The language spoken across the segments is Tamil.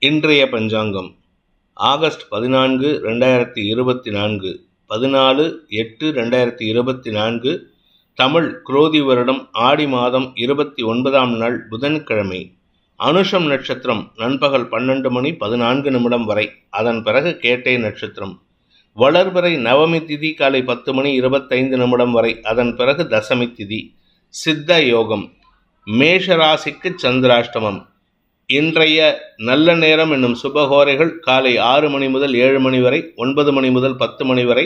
இன்றைய பஞ்சாங்கம். ஆகஸ்ட் பதினான்கு ரெண்டாயிரத்தி இருபத்தி நான்கு. பதினாலு எட்டு ரெண்டாயிரத்தி இருபத்தி நான்கு. தமிழ் குரோதி வருடம் ஆடி மாதம் இருபத்தி ஒன்பதாம் நாள் புதன்கிழமை. அனுஷம் நட்சத்திரம் நண்பகல் பன்னெண்டு மணி பதினான்கு நிமிடம் வரை. அதன் பிறகு கேட்டை நட்சத்திரம். வளர்பிறை நவமி திதி காலை பத்து மணி இருபத்தைந்து நிமிடம் வரை. அதன் பிறகு தசமி திதி. சித்த யோகம். மேஷராசிக்கு சந்திராஷ்டமம். இன்றைய நல்ல நேரம் என்னும் சுபகோரைகள் காலை ஆறு மணி முதல் ஏழு மணி வரை ஒன்பது மணி முதல் பத்து மணி வரை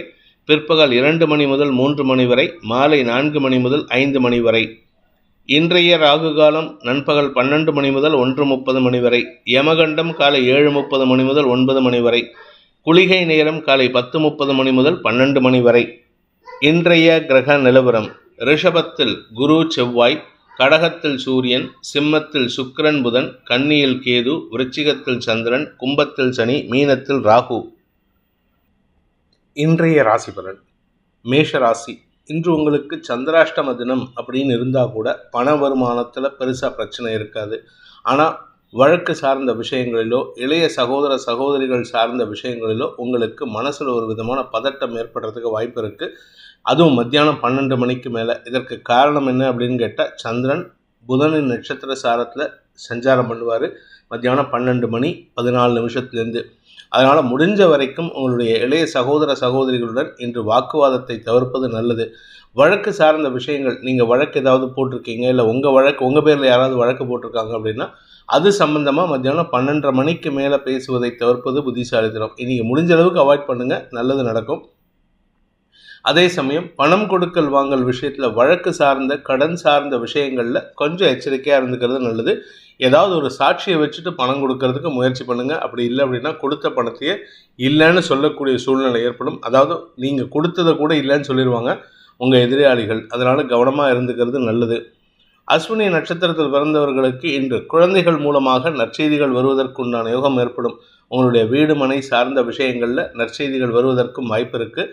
பிற்பகல் இரண்டு மணி முதல் மூன்று மணி வரை மாலை நான்கு மணி முதல் ஐந்து மணி வரை. இன்றைய ராகு காலம் நண்பகல் பன்னெண்டு மணி முதல் ஒன்று முப்பது மணி வரை யமகண்டம் காலை ஏழு முப்பது மணி முதல் ஒன்பது மணி வரை குளிகை நேரம் காலை பத்து முப்பது மணி முதல் பன்னெண்டு மணி வரை. இன்றைய கிரக நிலவரம் ரிஷபத்தில் குரு செவ்வாய் கடகத்தில் சூரியன் சிம்மத்தில் சுக்கிரன் புதன் கன்னியில் கேது விருச்சிகத்தில் சந்திரன் கும்பத்தில் சனி மீனத்தில் ராகு. இன்றைய ராசி பலன். மேஷ ராசி. இன்று உங்களுக்கு சந்திராஷ்டம தினம் அப்படின்னு இருந்தால் கூட பண வருமானத்தில் பெருசாக பிரச்சனை இருக்காது. ஆனால் வழக்கு சார்ந்த விஷயங்களிலோ இளைய சகோதர சகோதரிகள் சார்ந்த விஷயங்களிலோ உங்களுக்கு மனசில் ஒரு விதமான பதட்டம் ஏற்படுறதுக்கு வாய்ப்பு இருக்குது அதுவும் மத்தியானம் பன்னெண்டு மணிக்கு மேலே. இதற்கு காரணம் என்ன அப்படின்னு கேட்டால் சந்திரன் புதனின் நட்சத்திர சாரத்தில் சஞ்சாரம் பண்ணுவார். மத்தியானம் பன்னெண்டு மணி பதினாலு நிமிஷத்துலேருந்து. அதனால் முடிஞ்ச வரைக்கும் உங்களுடைய இளைய சகோதர சகோதரிகளுடன் இன்று வாக்குவாதத்தை தவிர்ப்பது நல்லது. வழக்கு சார்ந்த விஷயங்கள் நீங்கள் வழக்கு ஏதாவது போட்டிருக்கீங்க இல்லை உங்கள் வழக்கு உங்கள் பேரில் யாராவது வழக்கு போட்டிருக்காங்க அப்படின்னா அது சம்மந்தமாக மத்தியானம் பன்னெண்டரை மணிக்கு மேலே பேசுவதை தவிர்ப்பது புத்திசாலித்தனம். இன்றைக்கி முடிஞ்ச அளவுக்கு அவாய்ட் பண்ணுங்கள் நல்லது நடக்கும். அதே சமயம் பணம் கொடுக்கல் வாங்கல் விஷயத்தில் வழக்கு சார்ந்த கடன் சார்ந்த விஷயங்களில் கொஞ்சம் எச்சரிக்கையாக இருந்துக்கிறது நல்லது. ஏதாவது ஒரு சாட்சியை வச்சுட்டு பணம் கொடுக்கறதுக்கு முயற்சி பண்ணுங்கள் அப்படி இல்லை அப்படின்னா கொடுத்த பணத்தையே இல்லைன்னு சொல்லக்கூடிய சூழ்நிலை ஏற்படும். அதாவது நீங்கள் கொடுத்ததை கூட இல்லைன்னு சொல்லிடுவாங்க உங்கள் எதிராளிகள். அதனால் கவனமாக இருந்துக்கிறது நல்லது. அஸ்வினி நட்சத்திரத்தில் பிறந்தவர்களுக்கு இன்று குழந்தைகள் மூலமாக நற்செய்திகள் வருவதற்குண்டான யோகம் ஏற்படும். உங்களுடைய வீடு மனை சார்ந்த விஷயங்களில் நற்செய்திகள் வருவதற்கும் வாய்ப்பு இருக்குது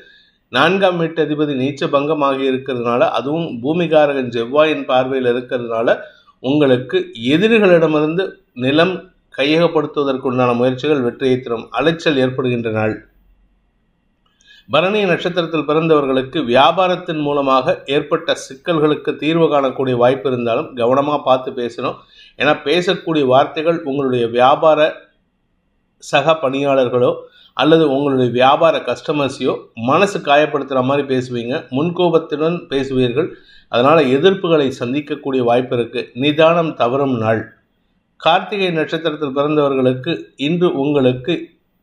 நான்காம் வீட்டு அதிபதி நீச்ச பங்கமாகி இருக்கிறதுனால அதுவும் பூமிகாரகன் செவ்வாயின் பார்வையில் இருக்கிறதுனால உங்களுக்கு எதிரிகளிடமிருந்து நிலம் கையகப்படுத்துவதற்குண்டான முயற்சிகள் வெற்றியை தரும் அலைச்சல் ஏற்படுகின்ற நாள் பரணி நட்சத்திரத்தில் பிறந்தவர்களுக்கு வியாபாரத்தின் மூலமாக ஏற்பட்ட சிக்கல்களுக்கு தீர்வு காணக்கூடிய வாய்ப்பு இருந்தாலும் கவனமாக பார்த்து பேசணும். ஏன்னா பேசக்கூடிய வார்த்தைகள் உங்களுடைய வியாபார சக பணியாளர்களோ அல்லது உங்களுடைய வியாபார கஸ்டமர்ஸையோ மனசு காயப்படுத்துகிற மாதிரி பேசுவீங்க முன்கோபத்துடன் பேசுவீர்கள். அதனால் எதிர்ப்புகளை சந்திக்கக்கூடிய வாய்ப்பு இருக்குது நிதானம் தவறும் நாள். கார்த்திகை நட்சத்திரத்தில் பிறந்தவர்களுக்கு இன்று உங்களுக்கு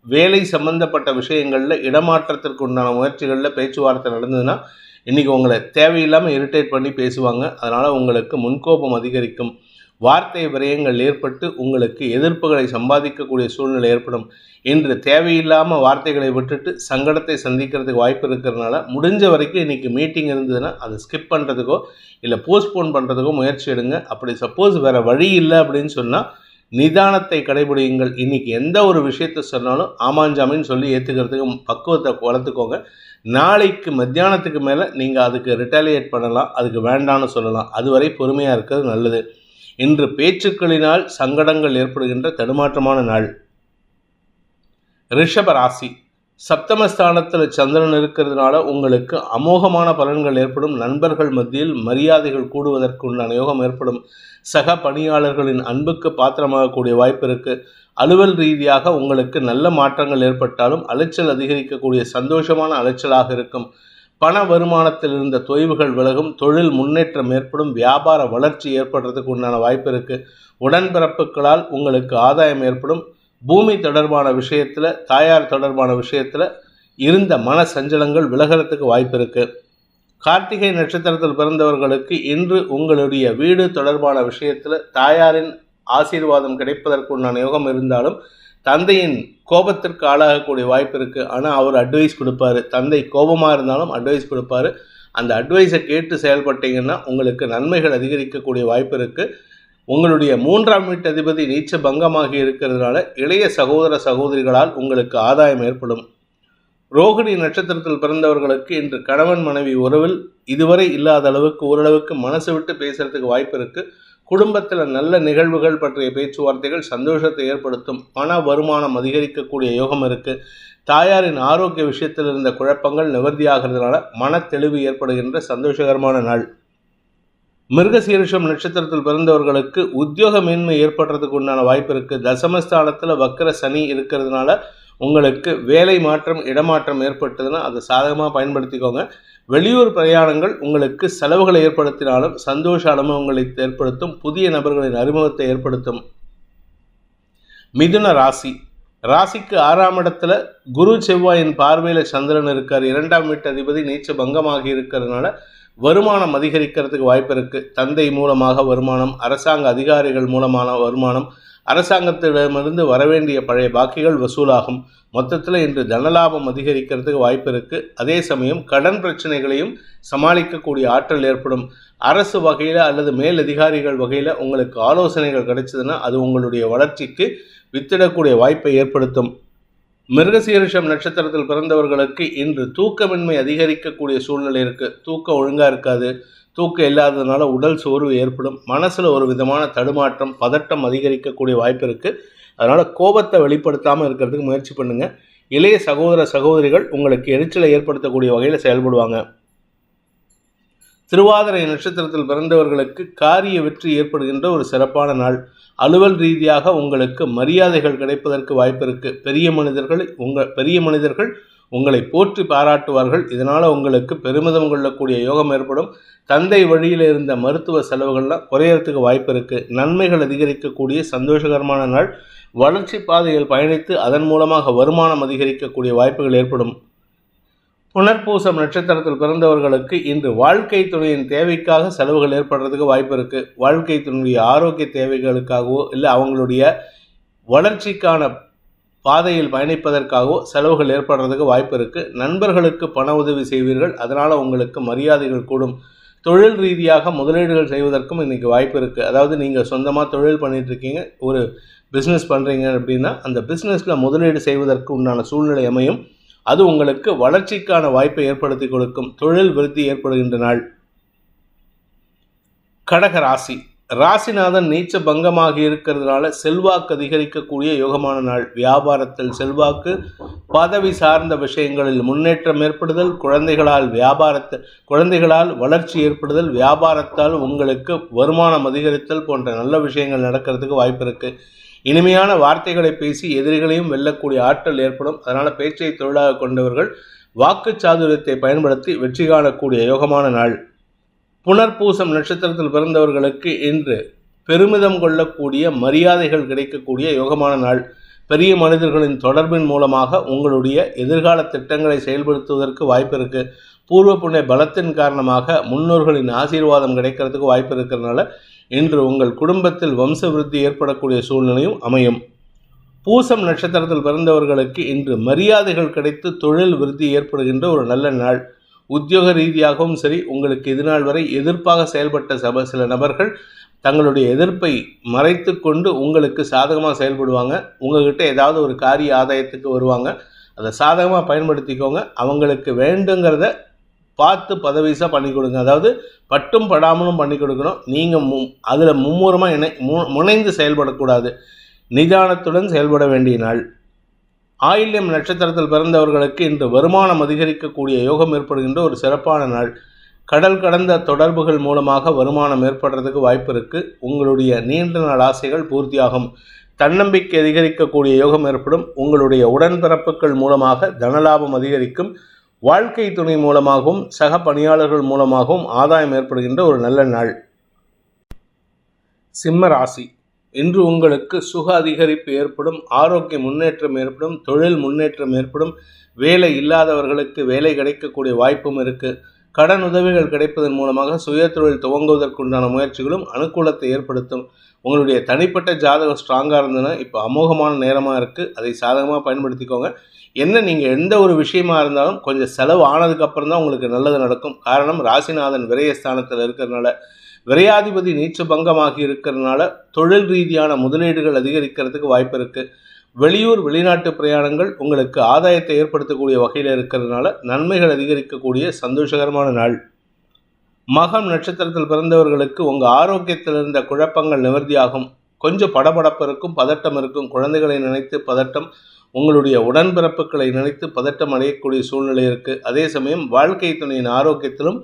வேலை சம்பந்தப்பட்ட விஷயங்களில் இடமாற்றத்திற்கு உண்டான முயற்சிகளில் பேச்சுவார்த்தை நடந்ததுன்னா இன்றைக்கி உங்களை தேவையில்லாமல் இரிட்டேட் பண்ணி பேசுவாங்க. அதனால் உங்களுக்கு முன்கோபம் அதிகரிக்கும். வார்த்தை விரயங்கள் ஏற்பட்டு உங்களுக்கு எதிர்ப்புகளை சம்பாதிக்கக்கூடிய சூழ்நிலை ஏற்படும் இன்று தேவையில்லாமல் வார்த்தைகளை விட்டுட்டு சங்கடத்தை சந்திக்கிறதுக்கு வாய்ப்பு இருக்கிறதுனால முடிஞ்ச வரைக்கும் இன்றைக்கி மீட்டிங் இருந்ததுன்னா அதை ஸ்கிப் பண்ணுறதுக்கோ இல்லை போஸ்ட்போன் பண்ணுறதுக்கோ முயற்சி எடுங்க. அப்படி சப்போஸ் வேறு வழி இல்லை அப்படின்னு சொன்னால் நிதானத்தை கடைபிடியுங்கள். இன்றைக்கி எந்த ஒரு விஷயத்த சொன்னாலும் ஆமாஞ்சாமின்னு சொல்லி ஏற்றுக்கிறதுக்கு பக்குவத்தை வளர்த்துக்கோங்க. நாளைக்கு மத்தியானத்துக்கு மேலே நீங்கள் அதுக்கு ரிட்டாலியேட் பண்ணலாம் அதுக்கு வேண்டான்னு சொல்லலாம். அதுவரை பொறுமையாக இருக்கிறது நல்லது. இன்று பேச்சுக்களினால் சங்கடங்கள் ஏற்படுகின்ற தடுமாற்றமான நாள். ரிஷப ராசி. சப்தமஸ்தானத்தில் சந்திரன் இருக்கிறதுனால உங்களுக்கு அமோகமான பலன்கள் ஏற்படும். நண்பர்கள் மத்தியில் மரியாதைகள் கூடுவதற்கு உண்டான யோகம் ஏற்படும். சக பணியாளர்களின் அன்புக்கு பாத்திரமாகக்கூடிய வாய்ப்பு இருக்கு. அலுவல் ரீதியாக உங்களுக்கு நல்ல மாற்றங்கள் ஏற்பட்டாலும் அலைச்சல் அதிகரிக்கக்கூடிய சந்தோஷமான அலைச்சலாக இருக்கும். பண வருமானத்தில் இருந்த தொய்வுகள் விலகும் தொழில் முன்னேற்றம் ஏற்படும் வியாபார வளர்ச்சி ஏற்படுறதுக்கு உண்டான வாய்ப்பு இருக்குது உடன்பிறப்புகளால் உங்களுக்கு ஆதாயம் ஏற்படும். பூமி தொடர்பான விஷயத்தில் தாயார் தொடர்பான விஷயத்தில் இருந்த மன சஞ்சலங்கள் விலகிறதுக்கு வாய்ப்பு இருக்குது கார்த்திகை நட்சத்திரத்தில் பிறந்தவர்களுக்கு இன்று உங்களுடைய வீடு தொடர்பான விஷயத்தில் தாயாரின் ஆசீர்வாதம் கிடைப்பதற்கு உண்டான யோகம் இருந்தாலும் தந்தையின் கோபத்திற்கு ஆளாகக்கூடிய வாய்ப்பு இருக்குது ஆனால் அவர் அட்வைஸ் கொடுப்பாரு. தந்தை கோபமாக இருந்தாலும் அட்வைஸ் கொடுப்பாரு. அந்த அட்வைஸை கேட்டு செயல்பட்டீங்கன்னா உங்களுக்கு நன்மைகள் அதிகரிக்கக்கூடிய வாய்ப்பு இருக்குது உங்களுடைய மூன்றாம் வீட்டு அதிபதி நீச்ச பங்கமாகி இருக்கிறதுனால இளைய சகோதர சகோதரிகளால் உங்களுக்கு ஆதாயம் ஏற்படும். ரோகிணி நட்சத்திரத்தில் பிறந்தவர்களுக்கு இன்று கணவன் மனைவி உறவில் இதுவரை இல்லாத அளவுக்கு ஓரளவுக்கு மனசு விட்டு பேசுறதுக்கு வாய்ப்பு இருக்குது குடும்பத்தில் நல்ல நிகழ்வுகள் பற்றிய பேச்சுவார்த்தைகள் சந்தோஷத்தை ஏற்படுத்தும் பண வருமானம் அதிகரிக்கக்கூடிய யோகம் இருக்கு. தாயாரின் ஆரோக்கிய விஷயத்தில் இருந்த குழப்பங்கள் நிவர்த்தியாகிறதுனால மன தெளிவு ஏற்படுகின்ற சந்தோஷகரமான நாள். மிருகசீரிஷம் நட்சத்திரத்தில் பிறந்தவர்களுக்கு உத்தியோக மேன்மை ஏற்படுறதுக்கு உண்டான வாய்ப்பு இருக்குது தசமஸ்தானத்தில் வக்கர சனி இருக்கிறதுனால உங்களுக்கு வேலை மாற்றம் இடமாற்றம் ஏற்பட்டதுன்னா அதை சாதகமாக பயன்படுத்திக்கோங்க. வெளியூர் பிரயாணங்கள் உங்களுக்கு செலவுகளை ஏற்படுத்தினாலும் சந்தோஷ அனுபவங்களை ஏற்படுத்தும் புதிய நபர்களின் அறிமுகத்தை ஏற்படுத்தும். மிதுன ராசி. ராசிக்கு ஆறாம் இடத்துல குரு செவ்வாயின் பார்வையில் சந்திரன் இருக்கார். இரண்டாம் வீட்டு அதிபதி நீச்ச பங்கமாகி இருக்கிறதுனால வருமானம் அதிகரிக்கிறதுக்கு வாய்ப்பு இருக்குது தந்தை மூலமாக வருமானம் அரசாங்க அதிகாரிகள் மூலமான வருமானம் அரசாங்கத்திடமிருந்து வரவேண்டிய பழைய பாக்கிகள் வசூலாகும். மொத்தத்தில் இன்று தனலாபம் அதிகரிக்கிறதுக்கு வாய்ப்பு இருக்குது அதே சமயம் கடன் பிரச்சனைகளையும் சமாளிக்கக்கூடிய ஆற்றல் ஏற்படும். அரசு வகையில் அல்லது மேலதிகாரிகள் வகையில் உங்களுக்கு ஆலோசனைகள் கிடைச்சதுன்னா அது உங்களுடைய வளர்ச்சிக்கு வித்திடக்கூடிய வாய்ப்பை ஏற்படுத்தும். மிருகசீரிஷம் நட்சத்திரத்தில் பிறந்தவர்களுக்கு இன்று தூக்கமின்மை அதிகரிக்கக்கூடிய சூழ்நிலை இருக்குது தூக்கம் ஒழுங்காக இருக்காது. தூக்கம் இல்லாததுனால உடல் சோர்வு ஏற்படும். மனசில் ஒரு விதமான தடுமாற்றம் பதட்டம் அதிகரிக்கக்கூடிய வாய்ப்பு இருக்குது அதனால் கோபத்தை வெளிப்படுத்தாமல் இருக்கிறதுக்கு முயற்சி பண்ணுங்கள் இளைய சகோதர சகோதரிகள் உங்களுக்கு எரிச்சலை ஏற்படுத்தக்கூடிய வகையில் செயல்படுவாங்க. திருவாதிரை நட்சத்திரத்தில் பிறந்தவர்களுக்கு காரிய வெற்றி ஏற்படுகின்ற ஒரு சிறப்பான நாள். அலுவல் ரீதியாக உங்களுக்கு மரியாதைகள் கிடைப்பதற்கு வாய்ப்பு இருக்குது பெரிய மனிதர்கள் உங்கள் பெரிய மனிதர்கள் உங்களை போற்றி பாராட்டுவார்கள். இதனால் உங்களுக்கு பெருமிதம் கொள்ளக்கூடிய யோகம் ஏற்படும். தந்தை வழியில் இருந்த மருத்துவ செலவுகள்லாம் குறையறதுக்கு வாய்ப்பு இருக்குது நன்மைகள் அதிகரிக்கக்கூடிய சந்தோஷகரமான நாள். வளர்ச்சி பாதையில் பயணித்து அதன் மூலமாக வருமானம் அதிகரிக்கக்கூடிய வாய்ப்புகள் ஏற்படும். புனர்பூசம் நட்சத்திரத்தில் பிறந்தவர்களுக்கு இன்று வாழ்க்கை துணையின் தேவைக்காக செலவுகள் ஏற்படுறதுக்கு வாய்ப்பு இருக்குது வாழ்க்கை துணையுடைய ஆரோக்கிய தேவைகளுக்காகவோ இல்லை அவங்களுடைய வளர்ச்சிக்கான பாதையில் பயணிப்பதற்காகவோ செலவுகள் ஏற்படுறதுக்கு வாய்ப்பு இருக்குது நண்பர்களுக்கு பண உதவி செய்வீர்கள். அதனால் உங்களுக்கு மரியாதைகள் கூடும். தொழில் ரீதியாக முதலீடுகள் செய்வதற்கும் இன்றைக்கி வாய்ப்பு இருக்குது அதாவது நீங்கள் சொந்தமாக தொழில் பண்ணிகிட்ருக்கீங்க ஒரு பிஸ்னஸ் பண்ணுறீங்க அப்படின்னா அந்த பிஸ்னஸில் முதலீடு செய்வதற்கு உண்டான சூழ்நிலை அமையும். அது உங்களுக்கு வளர்ச்சிக்கான வாய்ப்பை ஏற்படுத்தி கொடுக்கும். தொழில் விருத்தி ஏற்படுகின்ற நாள். கடக ராசி. ராசிநாதன் நீச்ச பங்கமாக இருக்கிறதுனால செல்வாக்கு அதிகரிக்கக்கூடிய யோகமான நாள். வியாபாரத்தில் செல்வாக்கு பதவி சார்ந்த விஷயங்களில் முன்னேற்றம் ஏற்படுதல் குழந்தைகளால் வியாபாரத்தில் குழந்தைகளால் வளர்ச்சி ஏற்படுதல் வியாபாரத்தால் உங்களுக்கு வருமானம் அதிகரித்தல் போன்ற நல்ல விஷயங்கள் நடக்கிறதுக்கு வாய்ப்பு இருக்குது இனிமையான வார்த்தைகளை பேசி எதிரிகளையும் வெல்லக்கூடிய ஆற்றல் ஏற்படும். அதனால் பேச்சை தொழிலாக கொண்டவர்கள் வாக்கு சாதுரியத்தை பயன்படுத்தி வெற்றி காணக்கூடிய யோகமான நாள். புனர்பூசம் நட்சத்திரத்தில் பிறந்தவர்களுக்கு இன்று பெருமிதம் கொள்ளக்கூடிய மரியாதைகள் கிடைக்கக்கூடிய யோகமான நாள். பெரிய மனிதர்களின் தொடர்பின் மூலமாக உங்களுடைய எதிர்கால திட்டங்களை செயல்படுத்துவதற்கு வாய்ப்பு இருக்குது பூர்வ புண்ணிய பலத்தின் காரணமாக முன்னோர்களின் ஆசீர்வாதம் கிடைக்கிறதுக்கு வாய்ப்பு இருக்கிறதுனால இன்று உங்கள் குடும்பத்தில் வம்ச விருத்தி ஏற்படக்கூடிய சூழ்நிலையும் அமையும். பூசம் நட்சத்திரத்தில் பிறந்தவர்களுக்கு இன்று மரியாதைகள் கிடைத்து தொழில் விருத்தி ஏற்படுகின்ற ஒரு நல்ல நாள். உத்தியோக ரீதியாகவும் சரி உங்களுக்கு இதுநாள் வரை எதிர்ப்பாக செயல்பட்ட சப சில நபர்கள் தங்களுடைய எதிர்ப்பை மறைத்து கொண்டு உங்களுக்கு சாதகமாக செயல்படுவாங்க. உங்ககிட்ட ஏதாவது ஒரு காரிய ஆதாயத்துக்கு வருவாங்க. அதை சாதகமாக பயன்படுத்திக்கோங்க. அவங்களுக்கு வேண்டுங்கிறத பார்த்து பதவிசாக பண்ணி கொடுங்க. அதாவது பட்டும் படாமலும் பண்ணி கொடுக்கணும். நீங்கள் மு அதில் மும்முரமாக இணை மு முனைந்து செயல்படக்கூடாது. நிதானத்துடன் செயல்பட வேண்டிய நாள். ஆயில்யம் நட்சத்திரத்தில் பிறந்தவர்களுக்கு இன்று வருமானம் அதிகரிக்கக்கூடிய யோகம் ஏற்படுகின்ற ஒரு சிறப்பான நாள். கடல் கடந்த தொடர்புகள் மூலமாக வருமானம் ஏற்படுறதுக்கு வாய்ப்பு இருக்குது உங்களுடைய நீண்ட நாள் ஆசைகள் பூர்த்தியாகும். தன்னம்பிக்கை அதிகரிக்கக்கூடிய யோகம் ஏற்படும். உங்களுடைய உடன்பிறப்புகள் மூலமாக தனலாபம் அதிகரிக்கும். வாழ்க்கை துணை மூலமாகவும் சக பணியாளர்கள் மூலமாகவும் ஆதாயம் ஏற்படுகின்ற ஒரு நல்ல நாள். சிம்ம ராசி. இன்று உங்களுக்கு சுக அதிகரிப்பு ஏற்படும் ஆரோக்கிய முன்னேற்றம் ஏற்படும் தொழில் முன்னேற்றம் ஏற்படும் வேலை இல்லாதவர்களுக்கு வேலை கிடைக்கக்கூடிய வாய்ப்பும் இருக்குது கடன் உதவிகள் கிடைப்பதன் மூலமாக சுய தொழில் துவங்குவதற்குண்டான முயற்சிகளும் அனுகூலத்தை ஏற்படுத்தும். உங்களுடைய தனிப்பட்ட ஜாதகம் ஸ்ட்ராங்காக இருந்ததுன்னா இப்போ அமோகமான நேரமாக இருக்குது அதை சாதகமாக பயன்படுத்திக்கோங்க. என்ன நீங்கள் எந்த ஒரு விஷயமா இருந்தாலும் கொஞ்சம் செலவு ஆனதுக்கப்புறம் தான் உங்களுக்கு நல்லது நடக்கும். காரணம் ராசிநாதன் விரயஸ்தானத்தில் இருக்கிறதுனால விரையாதிபதி நீச்சு பங்கமாகி இருக்கிறதுனால தொழில் ரீதியான முதலீடுகள் அதிகரிக்கிறதுக்கு வாய்ப்பு இருக்குது வெளியூர் வெளிநாட்டு பிரயாணங்கள் உங்களுக்கு ஆதாயத்தை ஏற்படுத்தக்கூடிய வகையில் இருக்கிறதுனால நன்மைகள் அதிகரிக்கக்கூடிய சந்தோஷகரமான நாள். மகம் நட்சத்திரத்தில் பிறந்தவர்களுக்கு உங்கள் ஆரோக்கியத்தில் இருந்த குழப்பங்கள் நிவர்த்தியாகும். கொஞ்சம் படபடப்பு இருக்கும் பதட்டம் இருக்கும். குழந்தைகளை நினைத்து பதட்டம் உங்களுடைய உடன்பிறப்புகளை நினைத்து பதட்டம் அடையக்கூடிய சூழ்நிலை இருக்குது அதே சமயம் வாழ்க்கை துணையின் ஆரோக்கியத்திலும்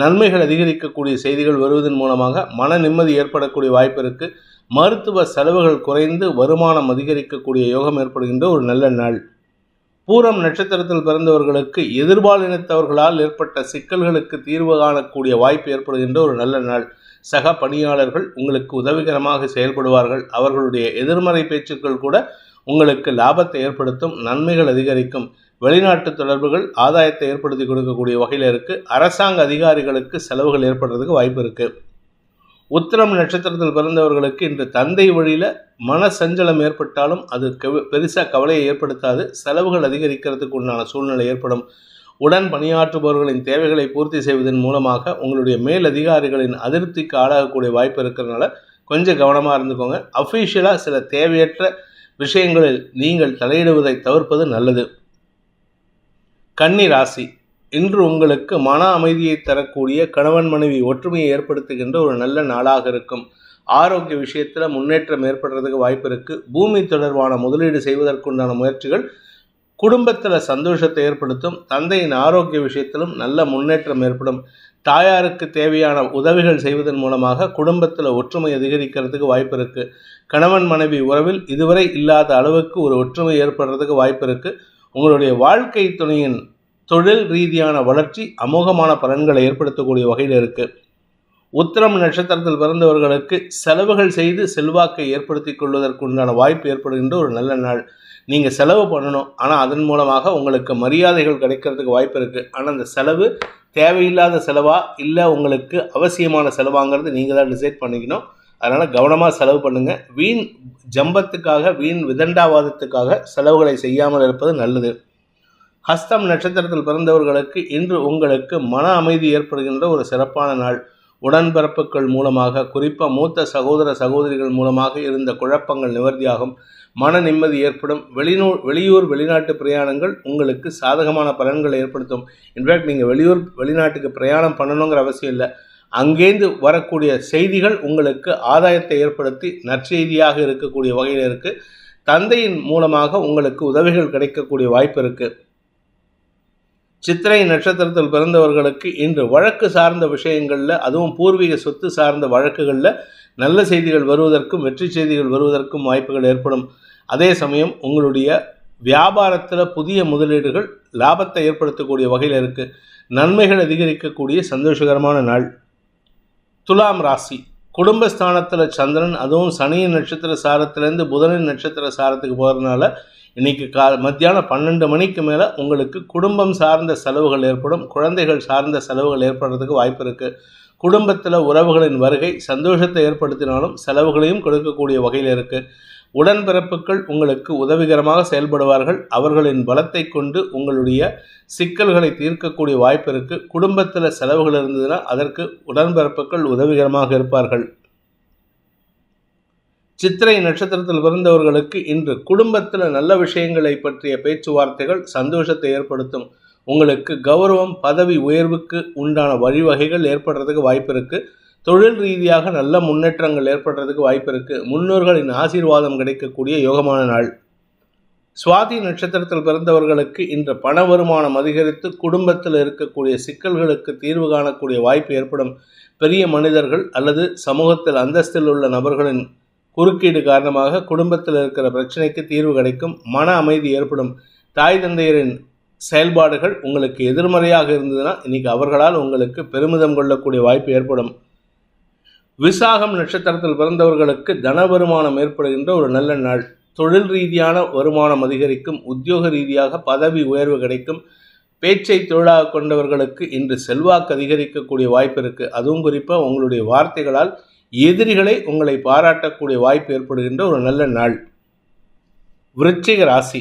நன்மைகள் அதிகரிக்கக்கூடிய செய்திகள் வருவதன் மூலமாக மன நிம்மதி ஏற்படக்கூடிய வாய்ப்பு இருக்குது மருத்துவ செலவுகள் குறைந்து வருமானம் அதிகரிக்கக்கூடிய யோகம் ஏற்படுகின்ற ஒரு நல்ல நாள். பூரம் நட்சத்திரத்தில் பிறந்தவர்களுக்கு எதிர்பாலினத்தவர்களால் ஏற்பட்ட சிக்கல்களுக்கு தீர்வு காணக்கூடிய வாய்ப்பு ஏற்படுகின்ற ஒரு நல்ல நாள். சக பணியாளர்கள் உங்களுக்கு உதவிகரமாக செயல்படுவார்கள். அவர்களுடைய எதிர்மறை பேச்சுக்கள் கூட உங்களுக்கு லாபத்தை ஏற்படுத்தும் நன்மைகள் அதிகரிக்கும். வெளிநாட்டு தொடர்புகள் ஆதாயத்தை ஏற்படுத்தி கொடுக்கக்கூடிய வகையில் இருக்குது அரசாங்க அதிகாரிகளுக்கு செலவுகள் ஏற்படுறதுக்கு வாய்ப்பு இருக்குது உத்திரம் நட்சத்திரத்தில் பிறந்தவர்களுக்கு இன்று தந்தை வழியில் மன சஞ்சலம் ஏற்பட்டாலும் அது பெருசாக கவலையை ஏற்படுத்தாது. செலவுகள் அதிகரிக்கிறதுக்கு உண்டான சூழ்நிலை ஏற்படும். உடன் பணியாற்றுபவர்களின் தேவைகளை பூர்த்தி செய்வதன் மூலமாக உங்களுடைய மேல் அதிகாரிகளின் அதிருப்திக்கு ஆளாகக்கூடிய வாய்ப்பு இருக்கிறதுனால கொஞ்சம் கவனமாக இருந்துக்கோங்க. அஃபீஷியலாக சில தேவையற்ற விஷயங்களில் நீங்கள் தலையிடுவதை தவிர்ப்பது நல்லது. கன்னி ராசி இன்று உங்களுக்கு மன அமைதியை தரக்கூடிய கணவன் மனைவி ஒற்றுமையை ஏற்படுத்துகின்ற ஒரு நல்ல நாளாக இருக்கும். ஆரோக்கிய விஷயத்தில் முன்னேற்றம் ஏற்படுறதுக்கு வாய்ப்பு இருக்குது பூமி தொடர்பான முதலீடு செய்வதற்குண்டான முயற்சிகள் குடும்பத்தில் சந்தோஷத்தை ஏற்படுத்தும் தந்தையின் ஆரோக்கிய விஷயத்திலும் நல்ல முன்னேற்றம் ஏற்படும். தாயாருக்கு தேவையான உதவிகள் செய்வதன் மூலமாக குடும்பத்தில் ஒற்றுமை அதிகரிக்கிறதுக்கு வாய்ப்பு இருக்குது கணவன் மனைவி உறவில் இதுவரை இல்லாத அளவுக்கு ஒரு ஒற்றுமை ஏற்படுறதுக்கு வாய்ப்பு இருக்குது உங்களுடைய வாழ்க்கை துணையின் தொழில் ரீதியான வளர்ச்சி அமோகமான பலன்களை ஏற்படுத்தக்கூடிய வகையில் இருக்குது உத்திரம் நட்சத்திரத்தில் பிறந்தவர்களுக்கு செலவுகள் செய்து செல்வாக்கை ஏற்படுத்தி கொள்வதற்குண்டான வாய்ப்பு ஏற்படுகின்ற ஒரு நல்ல நாள். நீங்கள் செலவு பண்ணணும். ஆனால் அதன் மூலமாக உங்களுக்கு மரியாதைகள் கிடைக்கிறதுக்கு வாய்ப்பு இருக்குது ஆனால் அந்த செலவு தேவையில்லாத செலவா? இல்லை உங்களுக்கு அவசியமான செலவாங்கிறது நீங்கள் தான் டிசைட் பண்ணிக்கணும். அதனால் கவனமாக செலவு பண்ணுங்கள் வீண் ஜம்பத்துக்காக வீண் விதண்டாவாதத்துக்காக செலவுகளை செய்யாமல் இருப்பது நல்லது. ஹஸ்தம் நட்சத்திரத்தில் பிறந்தவர்களுக்கு இன்று உங்களுக்கு மன அமைதி ஏற்படுகின்ற ஒரு சிறப்பான நாள். உடன்பிறப்புகள் மூலமாக குறிப்பாக மூத்த சகோதர சகோதரிகள் மூலமாக இருந்த குழப்பங்கள் நிவர்த்தியாகும். மன நிம்மதி ஏற்படும். வெளிநூர் வெளியூர் வெளிநாட்டு பிரயாணங்கள் உங்களுக்கு சாதகமான பலன்களை ஏற்படுத்தும். இன்ஃபேக்ட் நீங்கள் வெளியூர் வெளிநாட்டுக்கு பிரயாணம் பண்ணணுங்கிற அவசியம் இல்லை. அங்கேருந்து வரக்கூடிய செய்திகள் உங்களுக்கு ஆதாயத்தை ஏற்படுத்தி நற்செய்தியாக இருக்கக்கூடிய வகையில் இருக்குது தந்தையின் மூலமாக உங்களுக்கு உதவிகள் கிடைக்கக்கூடிய வாய்ப்பு இருக்குது சித்திரை நட்சத்திரத்தில் பிறந்தவர்களுக்கு இன்று வழக்கு சார்ந்த விஷயங்களில் அதுவும் பூர்வீக சொத்து சார்ந்த வழக்குகளில் நல்ல செய்திகள் வருவதற்கும் வெற்றி செய்திகள் வருவதற்கும் வாய்ப்புகள் ஏற்படும். அதே சமயம் உங்களுடைய வியாபாரத்தில் புதிய முதலீடுகள் லாபத்தை ஏற்படுத்தக்கூடிய வகையில் இருக்குது நன்மைகள் அதிகரிக்கக்கூடிய சந்தோஷகரமான நாள். துலாம் ராசி. குடும்பஸ்தானத்தில் சந்திரன் அதுவும் சனியின் நட்சத்திர சாரத்திலேருந்து புதனின் நட்சத்திர சாரத்துக்கு போகிறதுனால இன்னைக்கு கா மத்தியானம் பன்னெண்டு மணிக்கு மேலே உங்களுக்கு குடும்பம் சார்ந்த செலவுகள் ஏற்படும். குழந்தைகள் சார்ந்த செலவுகள் ஏற்படுறதுக்கு வாய்ப்பு இருக்குது குடும்பத்தில் உறவுகளின் வருகை சந்தோஷத்தை ஏற்படுத்தினாலும் செலவுகளையும் கொடுக்கக்கூடிய வகையில் இருக்குது உடன்பிறப்புகள் உங்களுக்கு உதவிகரமாக செயல்படுவார்கள். அவர்களின் பலத்தை கொண்டு உங்களுடைய சிக்கல்களை தீர்க்கக்கூடிய வாய்ப்பு இருக்குது குடும்பத்தில் செலவுகள் இருந்ததுன்னா அதற்கு உடன்பிறப்புகள் உதவிகரமாக இருப்பார்கள். சித்திரை நட்சத்திரத்தில் பிறந்தவர்களுக்கு இன்று குடும்பத்தில் நல்ல விஷயங்களை பற்றிய பேச்சுவார்த்தைகள் சந்தோஷத்தை ஏற்படுத்தும். உங்களுக்கு கௌரவம் பதவி உயர்வுக்கு உண்டான வழிவகைகள் ஏற்படுறதுக்கு வாய்ப்பு இருக்குது தொழில் ரீதியாக நல்ல முன்னேற்றங்கள் ஏற்படுறதுக்கு வாய்ப்பு இருக்குது முன்னோர்களின் ஆசீர்வாதம் கிடைக்கக்கூடிய யோகமான நாள். சுவாதி நட்சத்திரத்தில் பிறந்தவர்களுக்கு இன்று பண வருமானம் அதிகரித்து குடும்பத்தில் இருக்கக்கூடிய சிக்கல்களுக்கு தீர்வு காணக்கூடிய வாய்ப்பு ஏற்படும். பெரிய மனிதர்கள் அல்லது சமூகத்தில் அந்தஸ்தில் உள்ள நபர்களின் குறுக்கீடு காரணமாக குடும்பத்தில் இருக்கிற பிரச்சனைக்கு தீர்வு கிடைக்கும் மன அமைதி ஏற்படும். தாய் தந்தையரின் செயல்பாடுகள் உங்களுக்கு எதிர்மறையாக இருந்ததுன்னா இன்னைக்கு அவர்களால் உங்களுக்கு பெருமிதம் கொள்ளக்கூடிய வாய்ப்பு ஏற்படும். விசாகம் நட்சத்திரத்தில் பிறந்தவர்களுக்கு தன வருமானம் ஏற்படுகின்ற ஒரு நல்ல நாள். தொழில் ரீதியான வருமானம் அதிகரிக்கும் உத்தியோக ரீதியாக பதவி உயர்வு கிடைக்கும். பேச்சை தொழிலாக கொண்டவர்களுக்கு இன்று செல்வாக்கு அதிகரிக்கக்கூடிய வாய்ப்பு இருக்குது அதுவும் குறிப்பாக உங்களுடைய வார்த்தைகளால் எதிரிகளை உங்களை பாராட்டக்கூடிய வாய்ப்பு ஏற்படுகின்ற ஒரு நல்ல நாள். விருச்சிக ராசி.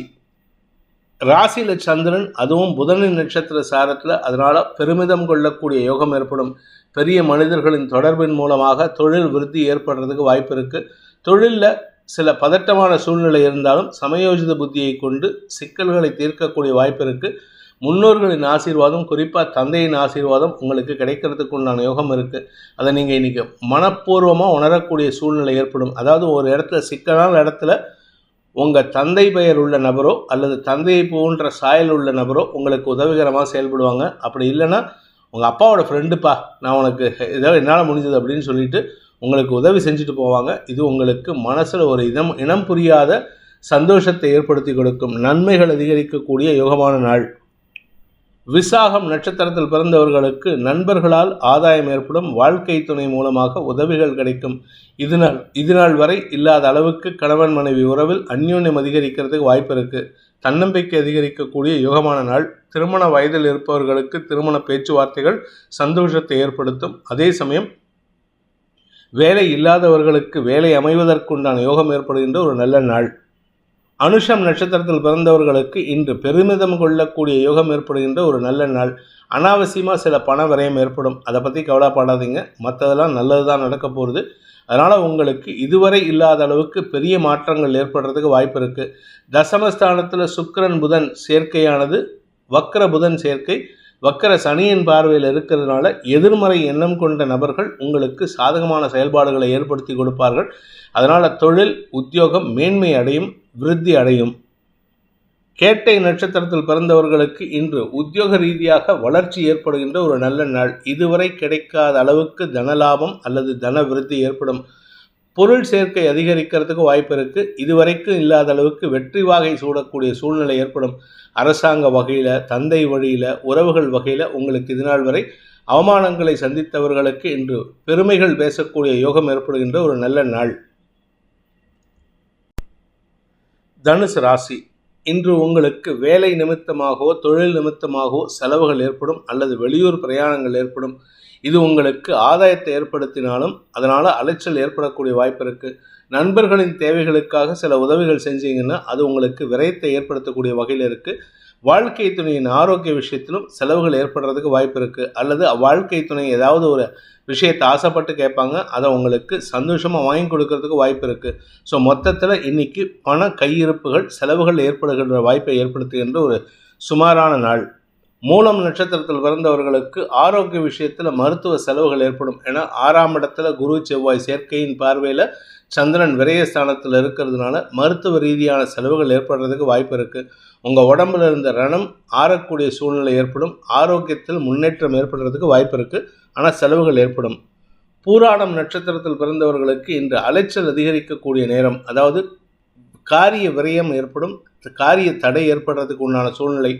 ராசியில் சந்திரன் அதுவும் புதனின் நட்சத்திர சாரத்தில் அதனால் பெருமிதம் கொள்ளக்கூடிய யோகம் ஏற்படும். பெரிய மனிதர்களின் தொடர்பின் மூலமாக தொழில் விருத்தி ஏற்படுறதுக்கு வாய்ப்பு இருக்குது தொழிலில் சில பதட்டமான சூழ்நிலை இருந்தாலும் சமயோஜித புத்தியை கொண்டு சிக்கல்களை தீர்க்கக்கூடிய வாய்ப்பு இருக்குது முன்னோர்களின் ஆசீர்வாதம் குறிப்பாக தந்தையின் ஆசீர்வாதம் உங்களுக்கு கிடைக்கிறதுக்கு உண்டான யோகம் இருக்குது அதை நீங்கள் இன்றைக்கி மனப்பூர்வமாக உணரக்கூடிய சூழ்நிலை ஏற்படும். அதாவது ஒரு இடத்துல சிக்கலான இடத்துல உங்கள் தந்தை பெயர் உள்ள நபரோ அல்லது தந்தையை போன்ற சாயல் உள்ள நபரோ உங்களுக்கு உதவிகரமாக செயல்படுவாங்க. அப்படி இல்லைன்னா உங்கள் அப்பாவோட ஃப்ரெண்டுப்பா நான் உனக்கு ஏதோ என்னால் முடிஞ்சது அப்படின்னு சொல்லிட்டு உங்களுக்கு உதவி செஞ்சுட்டு போவாங்க. இது உங்களுக்கு மனசில் ஒரு இனம் இனம் புரியாத சந்தோஷத்தை ஏற்படுத்தி கொடுக்கும். நன்மைகள் அதிகரிக்கக்கூடிய யோகமான நாள். விசாகம் நட்சத்திரத்தில் பிறந்தவர்களுக்கு நண்பர்களால் ஆதாயம் ஏற்படும் வாழ்க்கை துணை மூலமாக உதவிகள் கிடைக்கும். இதுநாள் இதுநாள் வரை இல்லாத அளவுக்கு கணவன் மனைவி உறவில் அந்யோன்யம் அதிகரிக்கிறதுக்கு வாய்ப்பு இருக்குது தன்னம்பிக்கை அதிகரிக்கக்கூடிய யோகமான நாள். திருமண வயதில் இருப்பவர்களுக்கு திருமண பேச்சுவார்த்தைகள் சந்தோஷத்தை ஏற்படுத்தும். அதே சமயம் வேலை இல்லாதவர்களுக்கு வேலை அமைவதற்குண்டான யோகம் ஏற்படுகின்ற ஒரு நல்ல நாள். அனுஷம் நட்சத்திரத்தில் பிறந்தவர்களுக்கு இன்று பெருமிதம் கொள்ளக்கூடிய யோகம் ஏற்படுகின்ற ஒரு நல்ல நாள். அனாவசியமாக சில பண விரயம் ஏற்படும். அதை பற்றி கவலைப்படாதீங்க. மற்றதெல்லாம் நல்லது தான் நடக்க போகிறது அதனால் உங்களுக்கு இதுவரை இல்லாத அளவுக்கு பெரிய மாற்றங்கள் ஏற்படுறதுக்கு வாய்ப்பு இருக்குது தசமஸ்தானத்தில் சுக்கரன் புதன் சேர்க்கையானது வக்கர புதன் சேர்க்கை. வக்கர சனியின் பார்வையில் இருக்கிறதுனால எதிர்மறை எண்ணம் கொண்ட நபர்கள் உங்களுக்கு சாதகமான செயல்பாடுகளை ஏற்படுத்தி கொடுப்பார்கள். அதனால் தொழில் உத்தியோகம் மேன்மை அடையும். விருத்தி அடையும். கேட்டை நட்சத்திரத்தில் பிறந்தவர்களுக்கு இன்று உத்தியோக ரீதியாக வளர்ச்சி ஏற்படுகின்ற ஒரு நல்ல நாள். இதுவரை கிடைக்காத அளவுக்கு தனலாபம் அல்லது தன விருத்தி ஏற்படும். பொருள் சேர்க்கை அதிகரிக்கிறதுக்கு வாய்ப்பு இருக்குது இதுவரைக்கும் இல்லாத அளவுக்கு வெற்றி வாகை சூடக்கூடிய சூழ்நிலை ஏற்படும். அரசாங்க வகையில் தந்தை வழியில் உறவுகள் வகையில் உங்களுக்கு இதுநாள் வரை அவமானங்களை சந்தித்தவர்களுக்கு இன்று பெருமைகள் பேசக்கூடிய யோகம் ஏற்படுகின்ற ஒரு நல்ல நாள். தனுசு ராசி இன்று உங்களுக்கு வேலை நிமித்தமாகவோ தொழில் நிமித்தமாகவோ செலவுகள் ஏற்படும் அல்லது வெளியூர் பிரயாணங்கள் ஏற்படும். இது உங்களுக்கு ஆதாயத்தை ஏற்படுத்தினாலும் அதனால் அலைச்சல் ஏற்படக்கூடிய வாய்ப்பு இருக்குது நண்பர்களின் தேவைகளுக்காக சில உதவிகள் செஞ்சீங்கன்னா அது உங்களுக்கு விரயத்தை ஏற்படுத்தக்கூடிய வகையில் இருக்குது வாழ்க்கை துணையின் ஆரோக்கிய விஷயத்திலும் செலவுகள் ஏற்படுறதுக்கு வாய்ப்பு இருக்குது அல்லது வாழ்க்கை துணை ஏதாவது ஒரு விஷயத்தை ஆசைப்பட்டு கேட்பாங்க அதை உங்களுக்கு சந்தோஷமாக வாங்கி கொடுக்கறதுக்கு வாய்ப்பு இருக்குது ஸோ மொத்தத்தில் இன்றைக்கி பண கையிருப்புகள் செலவுகள் ஏற்படுகின்ற வாய்ப்பை ஏற்படுத்துகின்ற ஒரு சுமாரான நாள். மூலம் நட்சத்திரத்தில் பிறந்தவர்களுக்கு ஆரோக்கிய விஷயத்தில் மருத்துவ செலவுகள் ஏற்படும். ஏன்னா ஆறாம் இடத்துல குரு செவ்வாய் சேர்க்கையின் பார்வையில் சந்திரன் விரயஸ்தானத்தில் இருக்கிறதுனால மருத்துவ ரீதியான செலவுகள் ஏற்படுறதுக்கு வாய்ப்பு இருக்குது உங்கள் உடம்புல இருந்த ரணம் ஆறக்கூடிய சூழ்நிலை ஏற்படும். ஆரோக்கியத்தில் முன்னேற்றம் ஏற்படுறதுக்கு வாய்ப்பு இருக்குது ஆனால் செலவுகள் ஏற்படும். பூராடம் நட்சத்திரத்தில் பிறந்தவர்களுக்கு இன்று அலைச்சல் அதிகரிக்கக்கூடிய நேரம். அதாவது காரிய விரயம் ஏற்படும். காரிய தடை ஏற்படுறதுக்கு உண்டான சூழ்நிலை.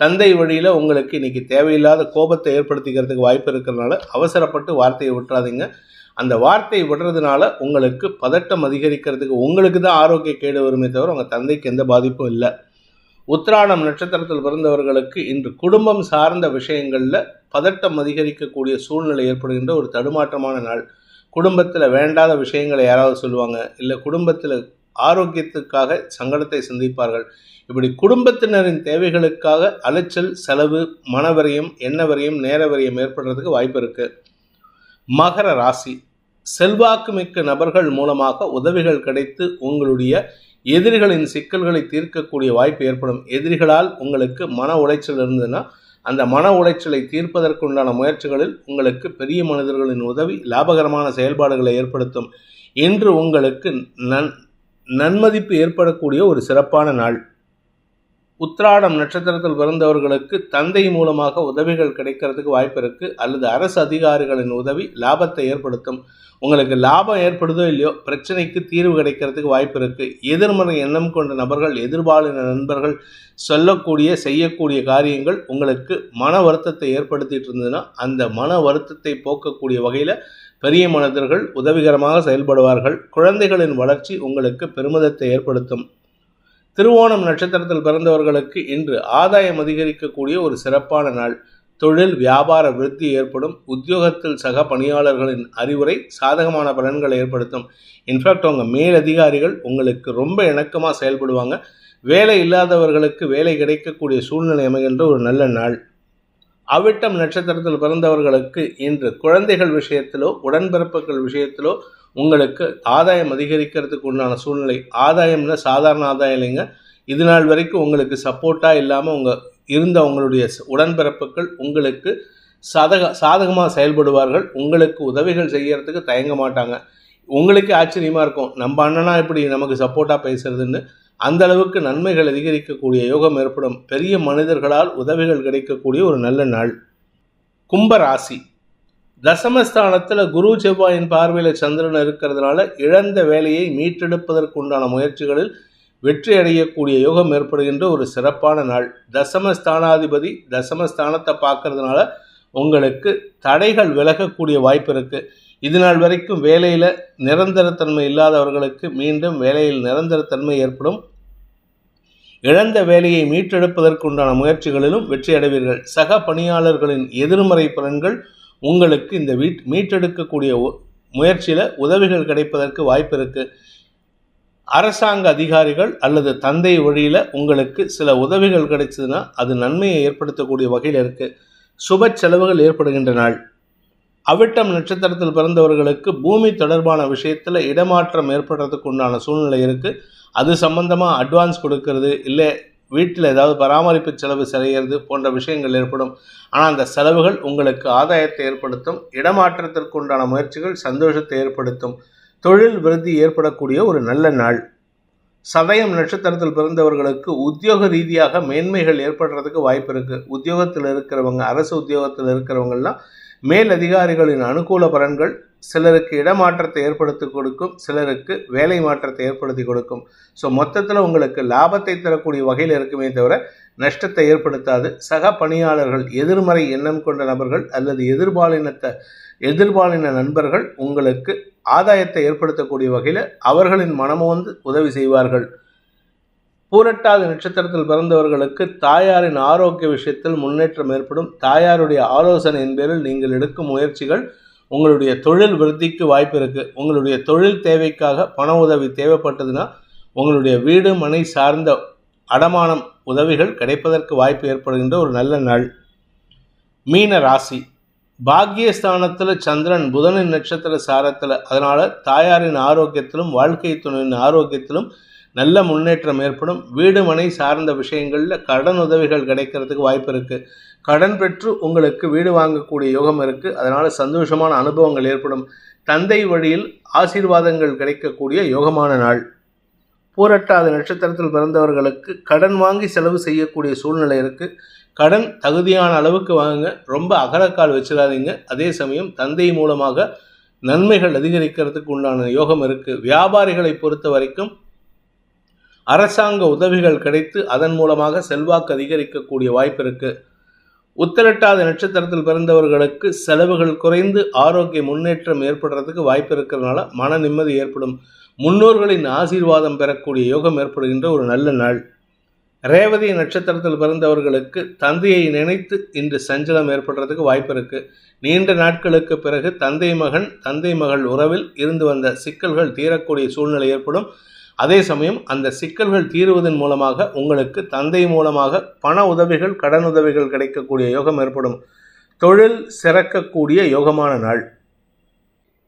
தந்தை வழியில் உங்களுக்கு இன்றைக்கி தேவையில்லாத கோபத்தை ஏற்படுத்திக்கிறதுக்கு வாய்ப்பு இருக்கிறதுனால அவசரப்பட்டு வார்த்தையை விட்டுறாதீங்க. அந்த வார்த்தை விடுறதுனால உங்களுக்கு பதட்டம் அதிகரிக்கிறதுக்கு உங்களுக்கு தான் ஆரோக்கிய கேடு வருமே தவிர உங்கள் தந்தைக்கு எந்த பாதிப்பும் இல்லை. உத்ராணம் நட்சத்திரத்தில் பிறந்தவர்களுக்கு இன்று குடும்பம் சார்ந்த விஷயங்களில் பதட்டம் அதிகரிக்கக்கூடிய சூழ்நிலை ஏற்படுகின்ற ஒரு தடுமாற்றமான நாள். குடும்பத்தில் வேண்டாத விஷயங்களை யாராவது சொல்லுவாங்க இல்லை குடும்பத்தில் ஆரோக்கியத்துக்காக சங்கடத்தை சந்திப்பார்கள். இப்படி குடும்பத்தினரின் தேவைகளுக்காக அலைச்சல் செலவு மனவரையும் எண்ணவரையும் நேரவரையும் ஏற்படுறதுக்கு வாய்ப்பு இருக்குது மகர ராசி. செல்வாக்கு மிக்க நபர்கள் மூலமாக உதவிகள் கிடைத்து உங்களுடைய எதிரிகளின் சிக்கல்களை தீர்க்கக்கூடிய வாய்ப்பு ஏற்படும். எதிரிகளால் உங்களுக்கு மன உளைச்சல் இருந்ததுன்னா அந்த மன உளைச்சலை தீர்ப்பதற்குண்டான முயற்சிகளில் உங்களுக்கு பெரிய மனிதர்களின் உதவி லாபகரமான செயல்பாடுகளை ஏற்படுத்தும். இன்று உங்களுக்கு நன் நன்மதிப்பு ஏற்படக்கூடிய ஒரு சிறப்பான நாள். உத்ராடம் நட்சத்திரத்தில் பிறந்தவர்களுக்கு தந்தை மூலமாக உதவிகள் கிடைக்கிறதுக்கு வாய்ப்பு இருக்குது அல்லது அரசு அதிகாரிகளின் உதவி லாபத்தை ஏற்படுத்தும். உங்களுக்கு லாபம் ஏற்படுதோ இல்லையோ பிரச்சனைக்கு தீர்வு கிடைக்கிறதுக்கு வாய்ப்பு இருக்குது எதிர்மறை எண்ணம் கொண்ட நபர்கள் எதிர்பாலின நண்பர்கள் சொல்லக்கூடிய செய்யக்கூடிய காரியங்கள் உங்களுக்கு மன வருத்தத்தை ஏற்படுத்திட்டு இருந்ததுன்னா அந்த மன வருத்தத்தை போக்கக்கூடிய வகையில் பெரிய மனிதர்கள் உதவிகரமாக செயல்படுவார்கள். குழந்தைகளின் வளர்ச்சி உங்களுக்கு பெருமிதத்தை ஏற்படுத்தும். திருவோணம் நட்சத்திரத்தில் பிறந்தவர்களுக்கு இன்று ஆதாயம் அதிகரிக்கக்கூடிய ஒரு சிறப்பான நாள். தொழில் வியாபார விருத்தி ஏற்படும். உத்தியோகத்தில் சக பணியாளர்களின் அறிவுரை சாதகமான பலன்களை ஏற்படுத்தும். இன்ஃபேக்ட் உங்கள் மேலதிகாரிகள் உங்களுக்கு ரொம்ப இணக்கமாக செயல்படுவாங்க. வேலை இல்லாதவர்களுக்கு வேலை கிடைக்கக்கூடிய சூழ்நிலை அமைகின்ற ஒரு நல்ல நாள். அவிட்டம் நட்சத்திரத்தில் பிறந்தவர்களுக்கு இன்று குழந்தைகள் விஷயத்திலோ உடன்பிறப்புகள் விஷயத்திலோ உங்களுக்கு ஆதாயம் அதிகரிக்கிறதுக்கு உண்டான சூழ்நிலை. ஆதாயம்னா சாதாரண ஆதாயம் இல்லைங்க. இது நாள் வரைக்கும் உங்களுக்கு சப்போர்ட்டாக இல்லாமல் உங்கள் இருந்த உங்களுடைய உடன்பிறப்புகள் உங்களுக்கு சாதக சாதகமாக செயல்படுவார்கள். உங்களுக்கு உதவிகள் செய்யறதுக்கு தயங்க மாட்டாங்க. உங்களுக்கே ஆச்சரியமாக இருக்கும். நம்ம அண்ணனா இப்படி நமக்கு சப்போர்ட்டாக பேசுறதுன்னு. அந்த அளவுக்கு நன்மைகள் அதிகரிக்கக்கூடிய யோகம் ஏற்படும். பெரிய மனிதர்களால் உதவிகள் கிடைக்கக்கூடிய ஒரு நல்ல நாள். கும்ப ராசி. தசமஸ்தானத்தில் குரு செவ்வாயின் பார்வையில் சந்திரன் இருக்கிறதுனால இழந்த வேலையை மீட்டெடுப்பதற்குண்டான முயற்சிகளில் வெற்றி அடையக்கூடிய யோகம் ஏற்படுகின்ற ஒரு சிறப்பான நாள். தசமஸ்தானாதிபதி தசமஸ்தானத்தை பார்க்கறதுனால உங்களுக்கு தடைகள் விலகக்கூடிய வாய்ப்பு இருக்கு. இது நாள் வரைக்கும் வேலையில் நிரந்தரத்தன்மை இல்லாதவர்களுக்கு மீண்டும் வேலையில் நிரந்தரத்தன்மை ஏற்படும். இழந்த வேலையை மீட்டெடுப்பதற்குண்டான முயற்சிகளிலும் வெற்றி அடைவீர்கள். சக பணியாளர்களின் எதிர்மறை பலன்கள் உங்களுக்கு இந்த வீட் மீட்டெடுக்கக்கூடிய முயற்சியில் உதவிகள் கிடைப்பதற்கு வாய்ப்பு இருக்குது அரசாங்க அதிகாரிகள் அல்லது தந்தை வழியில் உங்களுக்கு சில உதவிகள் கிடைச்சதுன்னா அது நன்மையை ஏற்படுத்தக்கூடிய வகையில் இருக்குது சுப செலவுகள் ஏற்படுகின்ற நாள். அவிட்டம் நட்சத்திரத்தில் பிறந்தவர்களுக்கு பூமி தொடர்பான விஷயத்தில் இடமாற்றம் ஏற்படுறதுக்கு உண்டான சூழ்நிலை இருக்குது அது சம்பந்தமாக அட்வான்ஸ் கொடுக்கறது இல்லை வீட்டில் ஏதாவது பராமரிப்பு செலவு செய்கிறது போன்ற விஷயங்கள் ஏற்படும். ஆனால் அந்த செலவுகள் உங்களுக்கு ஆதாயத்தை ஏற்படுத்தும் இடமாற்றத்திற்கு உண்டான முயற்சிகள் சந்தோஷத்தை ஏற்படுத்தும். தொழில் விருத்தி ஏற்படக்கூடிய ஒரு நல்ல நாள். சதயம் நட்சத்திரத்தில் பிறந்தவர்களுக்கு உத்தியோக ரீதியாக மேன்மைகள் ஏற்படுறதுக்கு வாய்ப்பு இருக்குது உத்தியோகத்தில் இருக்கிறவங்க அரசு உத்தியோகத்தில் இருக்கிறவங்கெல்லாம் மேல் அதிகாரிகளின் அனுகூல பலன்கள் சிலருக்கு இடமாற்றத்தை ஏற்படுத்தி கொடுக்கும் சிலருக்கு வேலை மாற்றத்தை ஏற்படுத்தி கொடுக்கும். ஸோ மொத்தத்தில் உங்களுக்கு லாபத்தை தரக்கூடிய வகையில் இருக்குமே தவிர நஷ்டத்தை ஏற்படுத்தாது. சக பணியாளர்கள் எதிர்மறை எண்ணம் கொண்ட நபர்கள் அல்லது எதிர்பாலினத்தை எதிர்பாலின நண்பர்கள் உங்களுக்கு ஆதாயத்தை ஏற்படுத்தக்கூடிய வகையில் அவர்களின் மனமும் வந்து உதவி செய்வார்கள். பூரட்டாதி நட்சத்திரத்தில் பிறந்தவர்களுக்கு தாயாரின் ஆரோக்கிய விஷயத்தில் முன்னேற்றம் ஏற்படும். தாயாருடைய ஆலோசனையின் பேரில் நீங்கள் எடுக்கும் முயற்சிகள் உங்களுடைய தொழில் விருத்திக்கு வாய்ப்பு இருக்குது உங்களுடைய தொழில் தேவைக்காக பண உதவி தேவைப்பட்டதுன்னா உங்களுடைய வீடு மனை சார்ந்த அடமானம் உதவிகள் கிடைப்பதற்கு வாய்ப்பு ஏற்படுகின்ற ஒரு நல்ல நாள். மீன ராசி. பாக்கியஸ்தானத்தில் சந்திரன் புதனின் நட்சத்திர சாரத்தில். அதனால் தாயாரின் ஆரோக்கியத்திலும் வாழ்க்கை துணையின் ஆரோக்கியத்திலும் நல்ல முன்னேற்றம் ஏற்படும். வீடு மனை சார்ந்த விஷயங்களில் கடன் உதவிகள் கிடைக்கிறதுக்கு வாய்ப்பு இருக்குது கடன் பெற்று உங்களுக்கு வீடு வாங்கக்கூடிய யோகம் இருக்குது அதனால் சந்தோஷமான அனுபவங்கள் ஏற்படும். தந்தை வழியில் ஆசீர்வாதங்கள் கிடைக்கக்கூடிய யோகமான நாள். பூரட்டாத நட்சத்திரத்தில் பிறந்தவர்களுக்கு கடன் வாங்கி செலவு செய்யக்கூடிய சூழ்நிலை இருக்குது கடன் தகுதியான அளவுக்கு வாங்குங்க. ரொம்ப அகலக்கால் வச்சிடாதீங்க. அதே சமயம் தந்தை மூலமாக நன்மைகள் அதிகரிக்கிறதுக்கு உண்டான யோகம் இருக்குது வியாபாரிகளை பொறுத்த வரைக்கும் அரசாங்க உதவிகள் கிடைத்து அதன் மூலமாக செல்வாக்கு அதிகரிக்கக்கூடிய வாய்ப்பு இருக்குது உத்தரட்டாத நட்சத்திரத்தில் பிறந்தவர்களுக்கு செலவுகள் குறைந்து ஆரோக்கிய முன்னேற்றம் ஏற்படுறதுக்கு வாய்ப்பு இருக்கிறதுனால மன நிம்மதி ஏற்படும். முன்னோர்களின் ஆசீர்வாதம் பெறக்கூடிய யோகம் ஏற்படுகின்ற ஒரு நல்ல நாள். ரேவதி நட்சத்திரத்தில் பிறந்தவர்களுக்கு தந்தையை நினைத்து இன்று சஞ்சலம் ஏற்படுறதுக்கு வாய்ப்பு இருக்கு. நீண்ட நாட்களுக்கு பிறகு தந்தை மகன் தந்தை மகள் உறவில் இருந்து வந்த சிக்கல்கள் தீரக்கூடிய சூழ்நிலை ஏற்படும். அதே சமயம் அந்த சிக்கல்கள் தீருவதன் மூலமாக உங்களுக்கு தந்தை மூலமாக பண உதவிகள் கடன் உதவிகள் கிடைக்கக்கூடிய யோகம் ஏற்படும். தொழில் சிறக்கக்கூடிய யோகமான நாள்.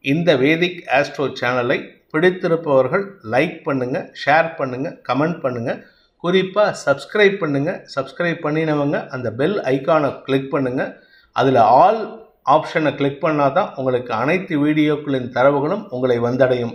இந்த வேதிக் ஆஸ்ட்ரோ சேனலை பிடித்திருப்பவர்கள் லைக் பண்ணுங்கள் ஷேர் பண்ணுங்கள் கமெண்ட் பண்ணுங்கள் குறிப்பாக சப்ஸ்கிரைப் பண்ணுங்கள் சப்ஸ்கிரைப் பண்ணினவங்க அந்த பெல் ஐக்கானை கிளிக் பண்ணுங்கள் அதில் ஆல் ஆப்ஷனை கிளிக் பண்ணால் தான் உங்களுக்கு அனைத்து வீடியோக்களின் தரவுகளும் உங்களை வந்தடையும்.